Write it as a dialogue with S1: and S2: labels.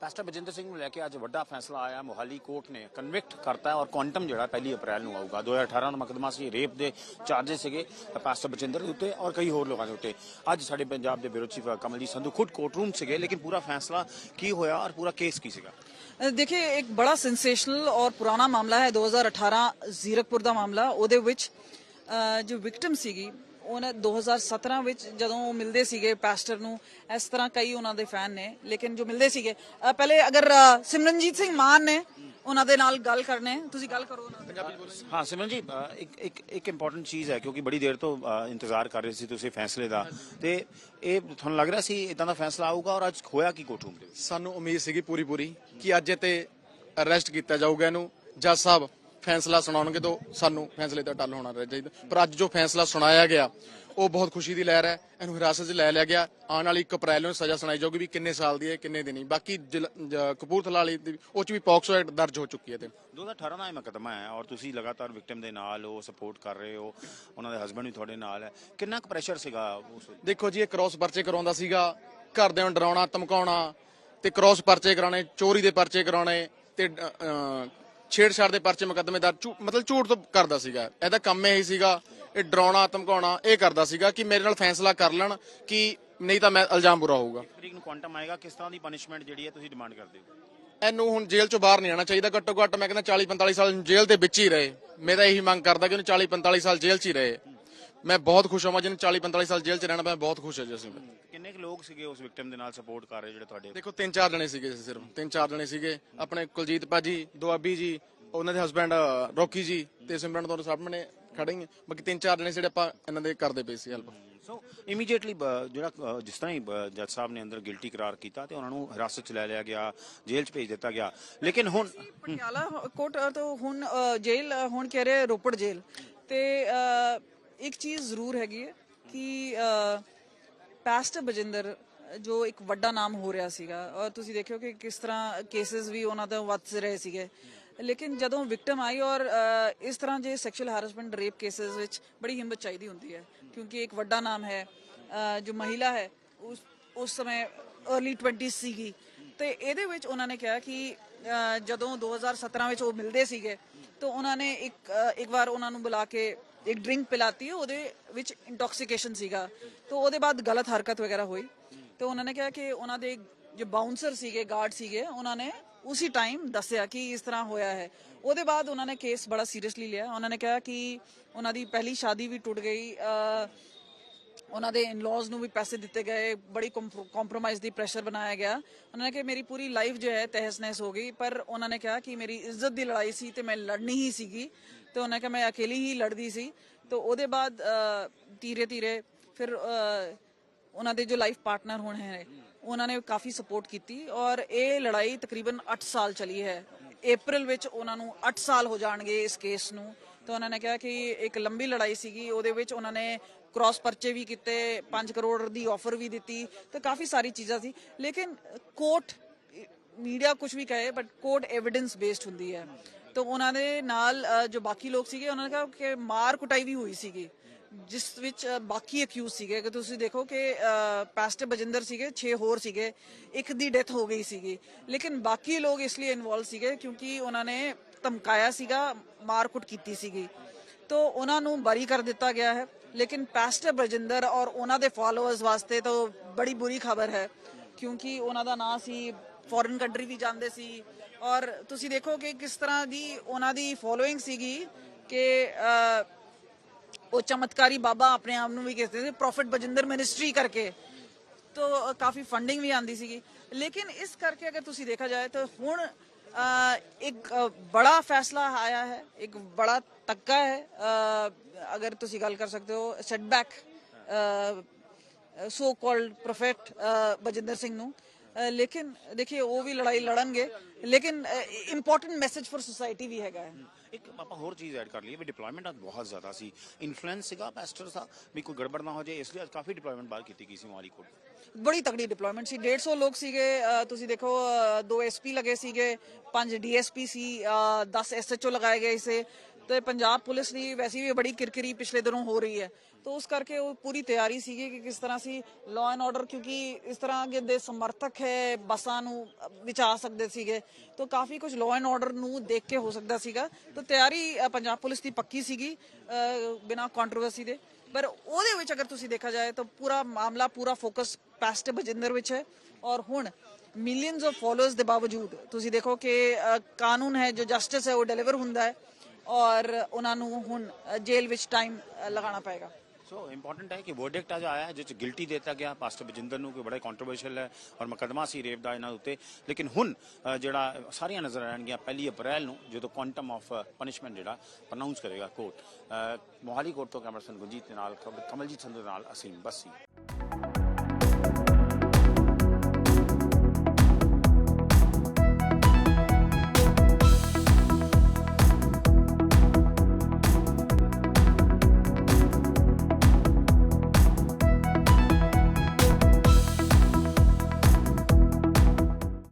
S1: ਪੈਸਟਰ ਬਜਿੰਦਰ ਸਿੰਘ ਨੂੰ ਲੈ ਕੇ ਅੱਜ ਵੱਡਾ ਫੈਸਲਾ ਆਇਆ। ਮੋਹਾਲੀ ਕੋਰਟ ਨੇ ਕਨਵਿਕਟ ਕਰਤਾ ਔਰ ਕੁਆਂਟਮ ਜਿਹੜਾ ਪਹਿਲੀ ਅਪ੍ਰੈਲ ਨੂੰ ਆਊਗਾ। 2018 ਦਾ ਮਕਦਮਾ ਸੀ ਰੇਪ ਦੇ ਚਾਰजेस ਸੀਗੇ ਪੈਸਟਰ ਬਜਿੰਦਰ ਦੇ ਉੱਤੇ ਔਰ ਕਈ ਹੋਰ ਲੋਕਾਂ ਦੇ ਉੱਤੇ। ਅੱਜ ਸਾਡੇ ਪੰਜਾਬ ਦੇ ਬਿਊਰੋ ਚੀਫ ਕਮਲਜੀਤ ਸੰਧੂ ਖੁਦ ਕੋਰਟ ਰੂਮ ਸੀਗੇ, ਲੇਕਿਨ ਪੂਰਾ ਫੈਸਲਾ ਕੀ ਹੋਇਆ ਔਰ ਪੂਰਾ ਕੇਸ ਕੀ ਸੀਗਾ?
S2: ਦੇਖिए ਇੱਕ ਬੜਾ ਸੈਂਸੇਸ਼ਨਲ ਔਰ ਪੁਰਾਣਾ ਮਾਮਲਾ ਹੈ। 2018 ਜ਼ੀਰਕਪੁਰ ਦਾ ਮਾਮਲਾ, ਉਹਦੇ ਵਿੱਚ ਜੋ ਵਿਕਟਮ ਸੀਗੀ ਉਹਨਾਂ 2017 ਵਿੱਚ ਜਦੋਂ ਉਹ ਮਿਲਦੇ ਸੀਗੇ ਪਾਸਟਰ ਨੂੰ ਇਸ ਤਰ੍ਹਾਂ ਕਈ ਉਹਨਾਂ ਦੇ ਫੈਨ ਨੇ ਲੇਕਿਨ ਜੋ ਮਿਲਦੇ ਸੀਗੇ ਪਹਿਲੇ ਅਗਰ ਸਿਮਰਨਜੀਤ ਸਿੰਘ ਮਾਨ ਨੇ ਉਹਨਾਂ ਦੇ ਨਾਲ ਗੱਲ ਕਰਨੇ ਤੁਸੀਂ ਗੱਲ ਕਰੋ ਉਹਨਾਂ ਨਾਲ
S1: ਹਾਂ ਸਿਮਰਨ ਜੀ ਅ, ਇੱਕ ਇੱਕ ਇੱਕ ਇੰਪੋਰਟੈਂਟ ਚੀਜ਼ ਹੈ ਕਿਉਂਕਿ ਬੜੀ ਦੇਰ ਤੋਂ ਅ, ਇੰਤਜ਼ਾਰ ਕਰ ਰਹੇ ਸੀ ਤੁਸੀਂ ਫੈਸਲੇ ਦਾ। ਤੇ ਇਹ ਤੁਹਾਨੂੰ ਲੱਗ ਰਿਹਾ ਸੀ ਇਦਾਂ ਦਾ ਫੈਸਲਾ ਆਊਗਾ ਔਰ ਅੱਜ ਹੋਇਆ ਕੀ ਕੋਰਟਰੂਮ ਦੇ ਵਿੱਚ
S3: ਸਾਨੂੰ ਉਮੀਦ ਸੀਗੀ ਪੂਰੀ ਪੂਰੀ ਕਿ ਅੱਜ ਇਹ ਤੇ ਅਰੈਸਟ ਕੀਤਾ ਜਾਊਗਾ ਇਹਨੂੰ ਜੱਜ ਸਾਹਿਬ ਫੈਸਲਾ ਸੁਣਾਉਣਗੇ ਤਾਂ ਸਾਨੂੰ ਫੈਸਲੇ ਦਾ ਟੱਲ ਹੋਣਾ ਚਾਹੀਦਾ। ਪਰ ਅੱਜ ਜੋ ਫੈਸਲਾ ਸੁਣਾਇਆ ਗਿਆ ਉਹ ਬਹੁਤ ਖੁਸ਼ੀ ਦੀ ਲਹਿਰ ਹੈ। ਇਹਨੂੰ ਹਿਰਾਸਤ 'ਚ ਲੈ ਲਿਆ ਗਿਆ। ਆਉਣ ਵਾਲੀ 1 ਅਪ੍ਰੈਲ ਨੂੰ ਸਜ਼ਾ ਸੁਣਾਈ ਜਾਊਗੀ ਵੀ ਕਿੰਨੇ ਸਾਲ ਦੀ ਹੈ ਕਿੰਨੇ ਦੀ। ਨਹੀਂ ਬਾਕੀ ਕਪੂਰਥਲਾ ਵਾਲੀ ਉਹ 'ਚ ਵੀ ਪੌਕਸੋ ਐਕਟ ਦਰਜ ਹੋ ਚੁੱਕੀ ਹੈ ਤੇ।
S1: 2018 ਦਾ ਇਹ ਮੁਕੱਦਮਾ ਹੈ ਔਰ ਤੁਸੀਂ ਲਗਾਤਾਰ ਵਿਕਟਮ ਦੇ ਨਾਲ ਹੋ ਸਪੋਰਟ ਕਰ ਰਹੇ ਹੋ ਉਹਨਾਂ ਦੇ ਹਸਬੰਡ ਵੀ ਤੁਹਾਡੇ ਨਾਲ ਹੈ। ਕਿੰਨਾ ਕੁ ਪ੍ਰੈਸ਼ਰ ਸੀਗਾ ਉਸ?
S3: ਦੇਖੋ ਜੀ ਇਹ ਕ੍ਰਾਸ ਪਰਚੇ ਕਰਾਉਂਦਾ ਸੀਗਾ। ਘਰਦਿਆਂ ਨੂੰ ਡਰਾਉਣਾ ਧਮਕਾਉਣਾ ਤੇ ਕ੍ਰਾਸ ਪਰਚੇ ਕਰਾਉਣੇ ਚੋਰੀ ਦੇ ਪਰਚੇ ਕਰਾਉਣੇ ਤੇ ਛੇੜਛਾੜ ਦੇ ਪਰਚੇ ਮੁਕੱਦਮੇ ਦਾ ਮਤਲਬ ਝੂਠ ਤੋਂ ਕਰਦਾ ਸੀਗਾ। ਇਹਦਾ ਕੰਮ ਇਹੀ ਸੀਗਾ ਇਹ ਡਰਾਉਣਾ ਧਮਕਾਉਣਾ ਇਹ ਕਰਦਾ ਸੀਗਾ ਕਿ ਮੇਰੇ ਨਾਲ ਫੈਸਲਾ ਕਰ ਲੈਣ ਕਿ ਨਹੀਂ ਤਾਂ ਮੈਂ ਇਲਜ਼ਾਮ ਬੁਰਾ ਹੋਊਗਾ।
S1: ਤਰੀਕ ਨੂੰ ਕੁਆਂਟਮ ਆਏਗਾ ਕਿਸ ਤਰ੍ਹਾਂ ਦੀ ਪਨਿਸ਼ਮੈਂਟ ਜਿਹੜੀ ਹੈ ਤੁਸੀਂ ਡਿਮਾਂਡ ਕਰਦੇ ਹੋ?
S3: ਇਹਨੂੰ ਹੁਣ ਜੇਲ੍ਹ ਚੋਂ ਬਾਹਰ ਨਹੀਂ ਆਣਾ ਚਾਹੀਦਾ। ਘੱਟੋ ਘੱਟ ਮੈਂ ਕਹਿੰਦਾ 40 45 ਸਾਲ ਜੇਲ੍ਹ ਦੇ ਵਿੱਚ ਹੀ ਰਹੇ। ਮੈਂ ਤਾਂ ਇਹੀ ਮੰਗ ਕਰਦਾ ਕਿ ਉਹਨੂੰ 40 45 ਸਾਲ ਜੇਲ੍ਹ 'ਚ ਹੀ ਰਹੇ। ਮੈਂ ਬਹੁਤ ਖੁਸ਼ ਹਾਂ ਜਿਹਨੂੰ 40 45 ਸਾਲ ਜੇਲ੍ਹ 'ਚ ਰਹਿਣਾ ਮੈਂ ਬਹੁਤ ਖੁਸ਼ ਹਾਂ ਜੀ ਅਸੀਂ।
S1: ਕਿੰਨੇ ਕੁ ਲੋਕ ਸੀਗੇ ਉਸ ਵਿਕਟਮ ਦੇ ਨਾਲ ਸਪੋਰਟ ਕਰ ਰਹੇ ਜਿਹੜੇ ਤੁਹਾਡੇ?
S3: ਦੇਖੋ ਤਿੰਨ ਚਾਰ ਜਣੇ ਸੀਗੇ ਸਿਰਫ ਤਿੰਨ ਚਾਰ ਜਣੇ ਸੀਗੇ। ਆਪਣੇ ਕੁਲਜੀਤ ਭਾਜੀ ਦੁਆਬੀ ਜੀ ਉਹਨਾਂ ਦੇ ਹਸਬੰਡ ਰੋਕੀ ਜੀ ਤੇ ਸਿਮਰਨ ਤੋਂ ਸਾਹਮਣੇ ਖੜੇ ਹੀ। ਬਾਕੀ ਤਿੰਨ ਚਾਰ ਜਣੇ ਜਿਹੜੇ ਆਪਾਂ ਇਹਨਾਂ ਦੇ ਕਰਦੇ ਪਏ ਸੀ ਹੈਲਪ
S1: ਸੋ ਇਮੀਡੀਏਟਲੀ ਜਿਹੜਾ ਜਿਸ ਤਰ੍ਹਾਂ ਹੀ ਜੱਜ ਸਾਹਿਬ ਨੇ ਅੰਦਰ ਗਿਲਟੀ ਕਰਾਰ ਕੀਤਾ ਤੇ ਉਹਨਾਂ ਨੂੰ ਹਿਰਾਸਤ 'ਚ ਲੈ ਲਿਆ ਗਿਆ ਜੇਲ੍ਹ 'ਚ ਭੇਜ ਦਿੱਤਾ ਗਿਆ। ਲੇਕਿਨ ਹੁਣ
S2: ਪਟਿਆਲਾ ਕੋਰਟ ਅ, ਤੋਂ ਹੁਣ ਜੇਲ੍ਹ ਹੁਣ ਕਹਿ ਰਹੇ ਰੋਪੜ ਜੇਲ੍ਹ। ਤੇ ਇੱਕ ਚੀਜ਼ ਜ਼ਰੂਰ ਹੈਗੀ ਹੈ ਕਿ ਪਾਸਟਰ ਬਜਿੰਦਰ, ਜੋ ਇੱਕ ਵੱਡਾ ਨਾਮ ਹੋ ਰਿਹਾ ਸੀਗਾ ਔਰ ਤੁਸੀਂ ਦੇਖਿਓ ਕਿ ਕਿਸ ਤਰ੍ਹਾਂ ਕੇਸਿਸ ਵੀ ਉਹਨਾਂ ਦਾ ਵੱਧ ਰਹੇ ਸੀਗੇ। ਲੇਕਿਨ ਜਦੋਂ ਵਿਕਟਮ ਆਈ ਔਰ ਇਸ ਤਰ੍ਹਾਂ ਜੇ ਸੈਕਸ਼ੂਅਲ ਹਰਾਸਮੈਂਟ ਰੇਪ ਕੇਸਿਸ ਵਿੱਚ ਬੜੀ ਹਿੰਮਤ ਚਾਹੀਦੀ ਹੁੰਦੀ ਹੈ, ਕਿਉਂਕਿ ਇੱਕ ਵੱਡਾ ਨਾਮ ਹੈ ਜੋ ਮਹਿਲਾ ਹੈ, ਉਸ ਉਸ ਸਮੇਂ अर्ਲੀ 20 ਸੀਗੀ। ਤੇ ਇਹਦੇ ਵਿੱਚ ਉਹਨਾਂ ਨੇ ਕਿਹਾ ਕਿ ਜਦੋਂ 2017 ਵਿੱਚ ਉਹ ਮਿਲਦੇ ਸੀਗੇ, ਤਾਂ ਉਹਨਾਂ ਨੇ ਇੱਕ ਇੱਕ ਵਾਰ ਉਹਨਾਂ ਨੂੰ ਬੁਲਾ ਕੇ ਇੱਕ ਡਰਿੰਕ ਪਿਲਾਤੀ, ਉਹਦੇ ਵਿੱਚ ਇੰਟੌਕਸੀਕੇਸ਼ਨ ਸੀਗਾ। ਤਾਂ ਉਹਦੇ ਬਾਅਦ ਗਲਤ ਹਰਕਤ ਵਗੈਰਾ ਹੋਈ। ਤੇ ਉਹਨਾਂ ਨੇ ਕਿਹਾ ਕਿ ਉਹਨਾਂ ਦੇ ਜੋ ਬਾਉਂਸਰ ਸੀਗੇ ਗਾਰਡ ਸੀਗੇ, ਉਹਨਾਂ ਨੇ ਉਸੇ ਟਾਈਮ ਦੱਸਿਆ ਕਿ ਇਸ ਤਰ੍ਹਾਂ ਹੋਇਆ ਹੈ। ਉਹਦੇ ਬਾਅਦ ਉਹਨਾਂ ਨੇ ਕੇਸ ਬੜਾ ਸੀਰੀਅਸਲੀ ਲਿਆ। ਉਹਨਾਂ ਨੇ ਕਿਹਾ ਕਿ ਉਹਨਾਂ ਦੀ ਪਹਿਲੀ ਸ਼ਾਦੀ ਵੀ ਟੁੱਟ ਗਈ। ਉਹਨਾਂ ਦੇ ਇਨ-ਲॉज ਨੂੰ ਵੀ ਪੈਸੇ ਦਿੱਤੇ ਗਏ, ਬੜੀ ਕੰਪਰੋਮਾਈਜ਼ ਦੀ ਪ੍ਰੈਸ਼ਰ ਬਣਾਇਆ ਗਿਆ। ਉਹਨਾਂ ਨੇ ਕਿ ਮੇਰੀ ਪੂਰੀ ਲਾਈਫ ਜੋ ਹੈ, ਤਹਿਸ-ਨਹਿਸ ਹੋ ਗਈ। ਪਰ ਉਹਨਾਂ ਨੇ ਕਿਹਾ ਕਿ ਮੇਰੀ ਇੱਜ਼ਤ ਦੀ ਲੜਾਈ ਸੀ ਤੇ ਮੈਂ ਲੜਨੀ ਹੀ ਸੀਗੀ। ਤੇ ਉਹਨਾਂ ਨੇ ਕਿਹਾ, ਮੈਂ ਅਕੇਲੀ ਹੀ ਲੜਦੀ ਸੀ। ਤੇ ਉਹਦੇ ਬਾਅਦ ਧੀਰੇ ਧੀਰੇ ਫਿਰ ਉਹਨਾਂ ਦੇ ਜੋ ਲਾਈਫ ਪਾਰਟਨਰ ਹੁਣ ਹੈ, ਉਹਨਾਂ ਨੇ ਕਾਫੀ ਸਪੋਰਟ ਕੀਤੀ। ਔਰ ਇਹ ਲੜਾਈ ਤਕਰੀਬਨ 8 ਸਾਲ ਚਲੀ ਹੈ। April ਵਿੱਚ ਉਹਨਾਂ ਨੂੰ 8 ਸਾਲ ਹੋ ਜਾਣਗੇ ਇਸ ਕੇਸ ਨੂੰ। ਤਾਂ ਉਹਨਾਂ ਨੇ ਕਿਹਾ ਕਿ ਇੱਕ ਲੰਬੀ ਲੜਾਈ ਸੀਗੀ, ਉਹਦੇ ਵਿੱਚ ਉਹਨਾਂ ਨੇ ਕ੍ਰਾਸ ਪਰਚੇ ਵੀ ਕੀਤੇ 5 ਕਰੋੜ ਦੀ ਆਫਰ ਵੀ ਦਿੱਤੀ, ਤੇ ਕਾਫੀ ਸਾਰੀ ਚੀਜ਼ਾਂ ਸੀ। ਲੇਕਿਨ ਕੋਰਟ ਮੀਡੀਆ ਕੁਝ ਵੀ ਕਹੇ ਬਟ ਕੋਰਟ ਐਵੀਡੈਂਸ ਬੇਸਡ ਹੁੰਦੀ ਹੈ। ਤਾਂ ਉਹਨਾਂ ਦੇ ਨਾਲ ਜੋ ਬਾਕੀ ਲੋਕ ਸੀਗੇ, ਉਹਨਾਂ ਨੇ ਕਿਹਾ ਕਿ ਮਾਰ ਕੁਟਾਈ ਵੀ ਹੋਈ ਸੀਗੀ, ਜਿਸ ਵਿੱਚ ਬਾਕੀ ਅਕਿਊਜ਼ ਸੀਗੇ। ਕਿ ਤੁਸੀਂ ਦੇਖੋ ਕਿ ਪਾਸਟਰ ਬਜਿੰਦਰ ਸੀਗੇ 6 ਹੋਰ ਸੀਗੇ, ਇੱਕ ਦੀ ਡੈਥ ਹੋ ਗਈ ਸੀਗੀ। ਲੇਕਿਨ ਬਾਕੀ ਲੋਕ ਇਸ ਲਈ ਇਨਵੋਲਵ ਸੀਗੇ ਕਿਉਂਕਿ ਉਹਨਾਂ ਨੇ ਧਮਕਾਇਆ ਸੀਗਾ, ਮਾਰਕੁੱਟ ਕੀਤੀ ਸੀਗੀ। ਤਾਂ ਉਹਨਾਂ ਨੂੰ ਬਰੀ ਕਰ ਦਿੱਤਾ ਗਿਆ ਹੈ। ਲੇਕਿਨ ਪਾਸਟਰ ਬਜਿੰਦਰ ਔਰ ਉਹਨਾਂ ਦੇ ਫਾਲੋਅਰਸ ਵਾਸਤੇ ਤਾਂ ਬੜੀ ਬੁਰੀ ਖਬਰ ਹੈ। ਕਿਉਂਕਿ ਉਹਨਾਂ ਦਾ ਨਾਂ ਸੀ ਫੋਰਨ ਕੰਟਰੀ ਵੀ ਜਾਂਦੇ ਸੀ। ਔਰ ਤੁਸੀਂ ਦੇਖੋ ਕਿ ਕਿਸ ਤਰ੍ਹਾਂ ਦੀ ਉਹਨਾਂ ਦੀ ਫੋਲੋਇੰਗ ਸੀਗੀ ਕਿ ਉਹ ਚਮਤਕਾਰੀ ਬਾਬਾ ਆਪਣੇ ਆਪ ਨੂੰ ਵੀ ਕਹਿੰਦੇ ਸੀ ਪ੍ਰੋਫਿਟ ਬਜਿੰਦਰ ਮਿਨਿਸਟਰੀ ਕਰਕੇ ਤੋ ਕਾਫੀ ਫੰਡਿੰਗ ਵੀ ਆਂਦੀ ਸੀਗੀ। ਲੇਕਿਨ ਇਸ ਕਰਕੇ ਅਗਰ ਤੁਸੀਂ ਦੇਖਿਆ ਜਾਏ ਤਾਂ ਹੁਣ ਇੱਕ ਬੜਾ ਫੈਸਲਾ ਆਇਆ ਹੈ, ਇੱਕ ਬੜਾ ਤੱਕਾ ਹੈ। ਅਗਰ ਤੁਸੀਂ ਗੱਲ ਕਰ ਸਕਦੇ ਹੋ setback so called prophet Bajinder Singh ਨੂੰ। ਲੇਕਿਨ ਦੇਖਿਏ, ਉਹ ਵੀ ਲੜਾਈ ਲੜਨਗੇ। ਲੇਕਿਨ ਇੰਪੋਰਟੈਂਟ ਮੈਸੇਜ ਫॉर ਸੋਸਾਇਟੀ ਵੀ ਹੈਗਾ ਹੈ।
S1: ਇੱਕ ਆਪਾਂ ਹੋਰ ਚੀਜ਼ ਐਡ ਕਰ ਲਈਏ ਵੀ ਡਿਪਲੋਇਮੈਂਟ ਅੱਜ ਬਹੁਤ ਜ਼ਿਆਦਾ ਸੀ। ਇਨਫਲੂਐਂਸ ਸੀਗਾ ਪੈਸਟਰ ਦਾ ਵੀ ਕੋਈ ਗੜਬੜ ਨਾ ਹੋ ਜਾਏ, ਇਸ ਲਈ ਅੱਜ ਕਾਫੀ ਡਿਪਲੋਇਮੈਂਟ ਬਾਹਰ ਕੀਤੀ ਗਈ ਸੀ ਮੋਹਾਲੀ ਕੋਲ।
S2: ਬੜੀ ਤਕੜੀ ਡਿਪਲੋਇਮੈਂਟ ਸੀ। 150 ਲੋਕ ਸੀਗੇ ਤੁਸੀਂ ਦੇਖੋ ਦੋ ਐਸਪੀ ਲਗੇ ਸੀਗੇ, ਪੰਜ ਡੀਐਸਪੀ ਸੀ 10 ਐਸਐਚਓ ਲਗਾਏ ਗਏ ਸੀ। ਤੇ ਪੰਜਾਬ ਪੁਲਿਸ ਦੀ ਵੈਸੇ ਵੀ ਬੜੀ ਕਿਰਕਿਰੀ ਪਿਛਲੇ ਦਿਨੋਂ ਹੋ ਰਹੀ ਹੈ। ਤਾਂ ਉਸ ਕਰਕੇ ਉਹ ਪੂਰੀ ਤਿਆਰੀ ਸੀਗੀ ਕਿ ਕਿਸ ਤਰ੍ਹਾਂ ਸੀ ਲਾਅ ਐਂਡ ਆਰਡਰ ਕਿਉਂਕਿ ਇਸ ਤਰ੍ਹਾਂ ਅੱਗੇ ਦੇ ਸਮਰਥਕ ਹੈ, ਬੱਸਾਂ ਨੂੰ ਵਿਚਾ ਸਕਦੇ ਸੀਗੇ। ਤਾਂ ਕਾਫੀ ਕੁਝ ਲਾਅ ਐਂਡ ਆਰਡਰ ਨੂੰ ਦੇਖ ਕੇ ਹੋ ਸਕਦਾ ਸੀਗਾ। ਤਾਂ ਤਿਆਰੀ ਅ, ਪੰਜਾਬ ਪੁਲਿਸ ਦੀ ਪੱਕੀ ਸੀਗੀ ਬਿਨਾਂ ਕੰਟਰੋਵਰਸੀ ਦੇ। ਪਰ ਉਹਦੇ ਵਿੱਚ ਅਗਰ ਤੁਸੀਂ ਦੇਖਿਆ ਜਾਏ ਤਾਂ ਪੂਰਾ ਮਾਮਲਾ ਪੂਰਾ ਫੋਕਸ ਪੈਸਟ ਬਜਿੰਦਰ ਵਿੱਚ ਹੈ। ਔਰ ਹੁਣ ਮਿਲੀਅਨਸ ਆਫ ਫਾਲੋਅਰਸ ਦੇ ਬਾਵਜੂਦ ਤੁਸੀਂ ਦੇਖੋ ਕਿ ਅ, ਕਾਨੂੰਨ ਹੈ ਜੋ ਜਸਟਿਸ ਹੈ ਉਹ ਡਿਲੀਵਰ ਹੁੰਦਾ ਹੈ। ਔਰ ਉਹਨਾਂ ਨੂੰ ਹੁਣ ਅ, ਜੇਲ੍ਹ ਵਿੱਚ ਟਾਈਮ ਲਗਾਉਣਾ ਪਏਗਾ।
S1: ਸੋ ਇੰਪੋਰਟੈਂਟ ਹੈ ਕਿ ਵਰਡਿਕਟ ਅੱਜ ਆਇਆ ਹੈ ਜਿਸ 'ਚ ਗਿਲਟੀ ਦਿੱਤਾ ਗਿਆ ਪਾਸਟਰ ਬਜਿੰਦਰ ਨੂੰ ਕਿ ਬੜਾ ਕੰਟਰੋਵਰਸ਼ੀਅਲ ਹੈ ਔਰ ਮੁਕੱਦਮਾ ਸੀ ਰੇਪ ਦਾ ਇਹਨਾਂ ਉੱਤੇ ਲੇਕਿਨ ਹੁਣ ਜਿਹੜਾ ਸਾਰੀਆਂ ਨਜ਼ਰ ਆਣਗੀਆਂ ਪਹਿਲੀ ਅਪ੍ਰੈਲ ਨੂੰ ਜਦੋਂ ਕੁਆਂਟਮ ਆਫ ਪਨਿਸ਼ਮੈਂਟ ਜਿਹੜਾ ਪ੍ਰੋਨਾਂਸ ਕਰੇਗਾ ਕੋਰਟ ਮੋਹਾਲੀ ਕੋਰਟ ਤੋਂ ਕੈਮਰਸਨ ਗੁਰਜੀਤ ਦੇ ਨਾਲ ਕਮਲਜੀਤ ਸੰਧੂ ਦੇ ਨਾਲ ਅਸੀਮ ਬੱਸੀ